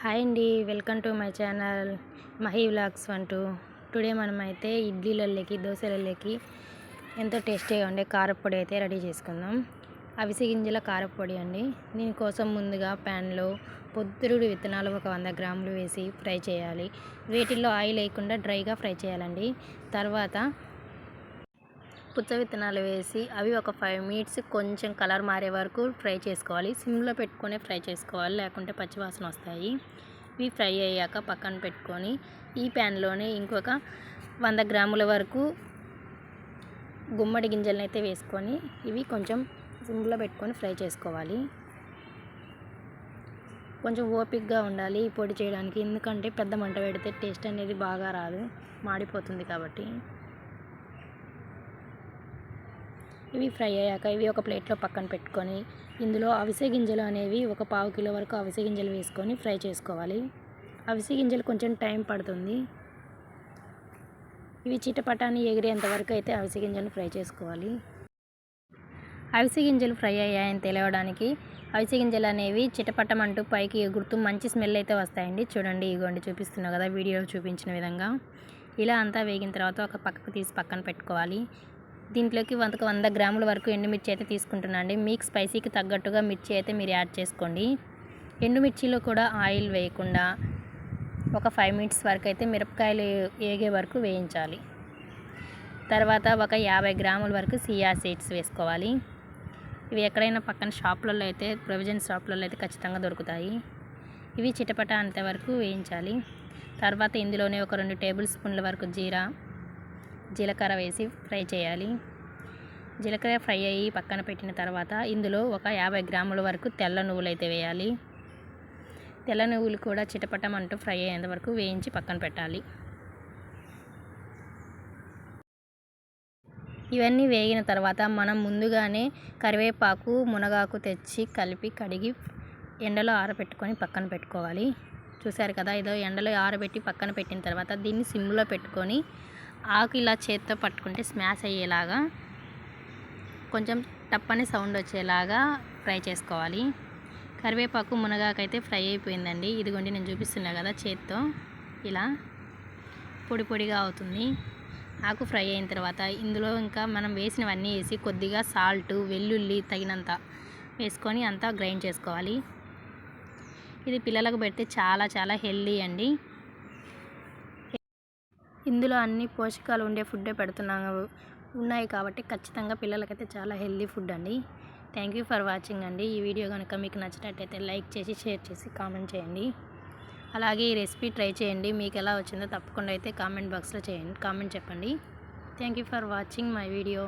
Hi అండి welcome to my channel Mahi vlogs one two. Today మనమైతే ఇడ్లీలలోకి దోశలలోకి ఎంతో టేస్టీగా ఉండే కారపొడి అయితే రెడీ చేసుకుందాం. అవిసె గింజల కారపొడి అండి. దీనికోసం ముందుగా ప్యాన్లో పొద్దురుడు విత్తనాలు ఒక వంద గ్రాములు వేసి ఫ్రై చేయాలి. వేటిల్లో ఆయిల్ వేయకుండా డ్రైగా ఫ్రై చేయాలండి. తర్వాత పుచ్చ విత్తనాలు వేసి అవి ఒక ఫైవ్ మినిట్స్ కొంచెం కలర్ మారే వరకు ఫ్రై చేసుకోవాలి. సిమ్లో పెట్టుకొని ఫ్రై చేసుకోవాలి. లేకుంటే పచ్చివాసన వస్తాయి. ఇవి ఫ్రై అయ్యాక పక్కన పెట్టుకొని ఈ ప్యాన్లోనే ఇంకొక వంద గ్రాముల వరకు గుమ్మడి గింజలను అయితే వేసుకొని ఇవి కొంచెం సిమ్లో పెట్టుకొని ఫ్రై చేసుకోవాలి. కొంచెం ఓపిక్గా ఉండాలి ఈ పొడి చేయడానికి. ఎందుకంటే పెద్ద మంట పెడితే టేస్ట్ అనేది బాగా రాదు. మాడిపోతుంది కాబట్టి. ఇవి ఫ్రై అయ్యాక ఇవి ఒక ప్లేట్లో పక్కన పెట్టుకొని ఇందులో అవిసె గింజలు అనేవి ఒక పావు కిలో వరకు అవిసె గింజలు వేసుకొని ఫ్రై చేసుకోవాలి. అవిసె గింజలు కొంచెం టైం పడుతుంది. ఇవి చిటపటాన్ని ఎగిరేంత వరకు అయితే అవిసె గింజలు ఫ్రై చేసుకోవాలి. అవిసె గింజలు ఫ్రై అయ్యాయని తెలియడానికి అవిసె గింజలు అనేవి చిటపటం అంటూ పైకి ఎగురుతూ మంచి స్మెల్ అయితే వస్తాయండి. చూడండి ఇగోండి చూపిస్తున్నా కదా వీడియోలో చూపించిన విధంగా. ఇలా అంతా వేగిన తర్వాత ఒక పక్కకు తీసి పక్కన పెట్టుకోవాలి. దీంట్లోకి వందకు వంద గ్రాముల వరకు ఎండుమిర్చి అయితే తీసుకుంటున్నా అండి. మీకు స్పైసీకి తగ్గట్టుగా మిర్చి అయితే మీరు యాడ్ చేసుకోండి. ఎండుమిర్చిలో కూడా ఆయిల్ వేయకుండా ఒక ఫైవ్ మినిట్స్ వరకు అయితే మిరపకాయలు వేగే వరకు వేయించాలి. తర్వాత ఒక యాభై గ్రాముల వరకు సియా సీడ్స్ వేసుకోవాలి. ఇవి ఎక్కడైనా పక్కన షాపులలో అయితే ప్రొవిజన్ షాపులలో అయితే ఖచ్చితంగా దొరుకుతాయి. ఇవి చిటపట అంతవరకు వేయించాలి. తర్వాత ఇందులోనే ఒక రెండు టేబుల్ స్పూన్ల వరకు జీరా జీలకర్ర వేసి ఫ్రై చేయాలి. జీలకర్ర ఫ్రై అయ్యి పక్కన పెట్టిన తర్వాత ఇందులో ఒక యాభై గ్రాముల వరకు తెల్ల నువ్వులు అయితే వేయాలి. తెల్ల నువ్వులు కూడా చిటపటం అంటూ ఫ్రై అయ్యేంత వరకు వేయించి పక్కన పెట్టాలి. ఇవన్నీ వేగిన తర్వాత మనం ముందుగానే కరివేపాకు మునగాకు తెచ్చి కలిపి కడిగి ఎండలో ఆరబెట్టుకొని పక్కన పెట్టుకోవాలి. చూసారు కదా ఏదో ఎండలో ఆరబెట్టి పక్కన పెట్టిన తర్వాత దీన్ని సిమ్లో పెట్టుకొని ఆకు ఇలా చేత్తో పట్టుకుంటే స్మాష్ అయ్యేలాగా కొంచెం టప్పని సౌండ్ వచ్చేలాగా ఫ్రై చేసుకోవాలి. కరివేపాకు మునగాకైతే ఫ్రై అయిపోయిందండి. ఇదిగోండి నేను చూపిస్తున్నా కదా చేత్తో. ఇలా పొడి పొడిగా అవుతుంది. ఆకు ఫ్రై అయిన తర్వాత ఇందులో ఇంకా మనం వేసినవన్నీ వేసి కొద్దిగా సాల్ట్ వెల్లుల్లి తగినంత వేసుకొని అంతా గ్రైండ్ చేసుకోవాలి. ఇది పిల్లలకు పెడితే చాలా చాలా హెల్దీ అండి. ఇందులో అన్ని పోషకాలు ఉండే ఫుడ్డే పెడుతున్నాము. ఉన్నాయి కాబట్టి ఖచ్చితంగా పిల్లలకైతే చాలా హెల్దీ ఫుడ్ అండి. థ్యాంక్ యూ ఫర్ వాచింగ్ అండి. ఈ వీడియో కనుక మీకు నచ్చినట్టయితే లైక్ చేసి షేర్ చేసి కామెంట్ చేయండి. అలాగే ఈ రెసిపీ ట్రై చేయండి. మీకు ఎలా వచ్చిందో తప్పకుండా అయితే కామెంట్ బాక్స్లో చేయండి కామెంట్ చెప్పండి. Thank you for watching my video